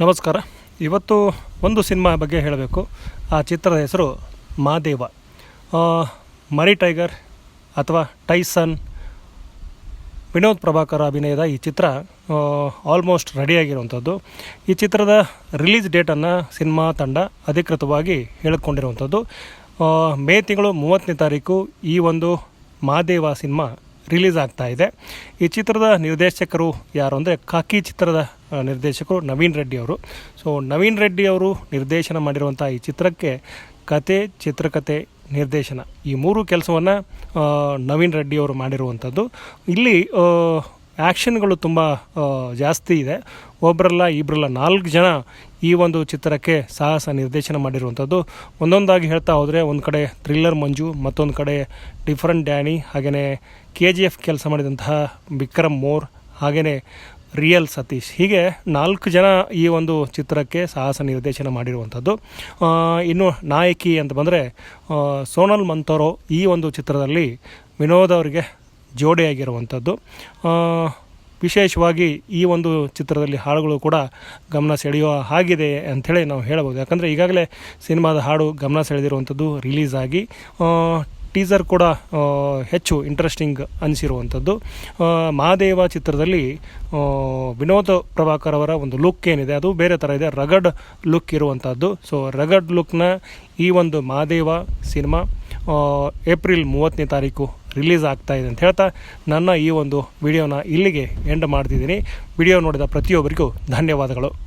ನಮಸ್ಕಾರ. ಇವತ್ತು ಒಂದು ಸಿನಿಮಾ ಬಗ್ಗೆ ಹೇಳಬೇಕು. ಆ ಚಿತ್ರದ ಹೆಸರು ಮಾದೇವ ಮರಿ ಟೈಗರ್ ಅಥವಾ ಟೈಸನ್, ವಿನೋದ್ ಪ್ರಭಾಕರ್ ಅಭಿನಯದ ಈ ಚಿತ್ರ ಆಲ್ಮೋಸ್ಟ್ ರೆಡಿಯಾಗಿರುವಂಥದ್ದು. ಈ ಚಿತ್ರದ ರಿಲೀಸ್ ಡೇಟನ್ನು ಸಿನಿಮಾ ತಂಡ ಅಧಿಕೃತವಾಗಿ ಹೇಳಿಕೊಂಡಿರುವಂಥದ್ದು. ಮೇ ತಿಂಗಳು ಮೂವತ್ತನೇ ತಾರೀಕು ಈ ಒಂದು ಮಾದೇವ ಸಿನಿಮಾ ರಿಲೀಸ್ ಆಗ್ತಾ ಇದೆ ಈ ಚಿತ್ರದ ನಿರ್ದೇಶಕರು ಯಾರು ಅಂದರೆ ಕಾಕಿ ಚಿತ್ರದ ನಿರ್ದೇಶಕರು ನವೀನ್ ರೆಡ್ಡಿ ಅವರು. ಸೊ, ನವೀನ್ ರೆಡ್ಡಿ ಅವರು ನಿರ್ದೇಶನ ಮಾಡಿರುವಂಥ ಈ ಚಿತ್ರಕ್ಕೆ ಕತೆ ಚಿತ್ರಕಥೆ ನಿರ್ದೇಶನ ಈ ಮೂರು ಕೆಲಸವನ್ನು ನವೀನ್ ರೆಡ್ಡಿ ಅವರು ಮಾಡಿರುವಂಥದ್ದು. ಇಲ್ಲಿ ಆ್ಯಕ್ಷನ್ಗಳು ತುಂಬ ಜಾಸ್ತಿ ಇದೆ. ಒಬ್ಬರಲ್ಲ ಇಬ್ಬರಲ್ಲ ನಾಲ್ಕು ಜನ ಈ ಒಂದು ಚಿತ್ರಕ್ಕೆ ಸಾಹಸ ನಿರ್ದೇಶನ ಮಾಡಿರುವಂಥದ್ದು ಒಂದೊಂದಾಗಿ ಹೇಳ್ತಾ ಹೋದರೆ ಒಂದು ಕಡೆ ಥ್ರಿಲ್ಲರ್ ಮಂಜು, ಮತ್ತೊಂದು ಕಡೆ ಡಿಫರೆಂಟ್ ಡ್ಯಾನಿ ಹಾಗೆಯೇ ಕೆ ಜಿ ಎಫ್ ಕೆಲಸ ಮಾಡಿದಂತಹ ವಿಕ್ರಮ್ ಮೋರ್ ಹಾಗೆಯೇ ರಿಯಲ್ ಸತೀಶ್. ಹೀಗೆ ನಾಲ್ಕು ಜನ ಈ ಒಂದು ಚಿತ್ರಕ್ಕೆ ಸಾಹಸ ನಿರ್ದೇಶನ ಮಾಡಿರುವಂಥದ್ದು ಇನ್ನು ನಾಯಕಿ ಅಂತ ಬಂದರೆ ಸೋನಲ್ ಮಂತೋರೋ ಈ ಒಂದು ಚಿತ್ರದಲ್ಲಿ ವಿನೋದ್ ಅವರಿಗೆ ಜೋಡಿಯಾಗಿರುವಂಥದ್ದು. ವಿಶೇಷವಾಗಿ ಈ ಒಂದು ಚಿತ್ರದಲ್ಲಿ ಹಾಡುಗಳು ಕೂಡ ಗಮನ ಸೆಳೆಯುವ ಹಾಗಿದೆ ಅಂಥೇಳಿ ನಾವು ಹೇಳಬಹುದು ಯಾಕಂದರೆ ಈಗಾಗಲೇ ಸಿನಿಮಾದ ಹಾಡು ಗಮನ ಸೆಳೆದಿರುವಂಥದ್ದು ರಿಲೀಸ್ ಆಗಿ ಟೀಸರ್ ಕೂಡ ಹೆಚ್ಚು ಇಂಟ್ರೆಸ್ಟಿಂಗ್ ಅನಿಸಿರುವಂಥದ್ದು. ಮಹಾದೇವ ಚಿತ್ರದಲ್ಲಿ ವಿನೋದ್ ಪ್ರಭಾಕರ್ ಅವರ ಒಂದು ಲುಕ್ ಏನಿದೆ, ಅದು ಬೇರೆ ಥರ ಇದೆ, ರಗಡ್ ಲುಕ್ ಇರುವಂಥದ್ದು. ಸೊ ರಗಡ್ ಲುಕ್ನ ಈ ಒಂದು ಮಹಾದೇವ ಸಿನಿಮಾ ಏಪ್ರಿಲ್ ಮೂವತ್ತನೇ ತಾರೀಕು ರಿಲೀಸ್ ಆಗ್ತಾ ಇದೆ ಅಂತ ಹೇಳ್ತಾ ನನ್ನ ಈ ಒಂದು ವಿಡಿಯೋನ ಇಲ್ಲಿಗೆ ಎಂಡ್ ಮಾಡ್ತಿದ್ದೀನಿ. ವಿಡಿಯೋ ನೋಡಿದ ಪ್ರತಿಯೊಬ್ಬರಿಗೂ ಧನ್ಯವಾದಗಳು.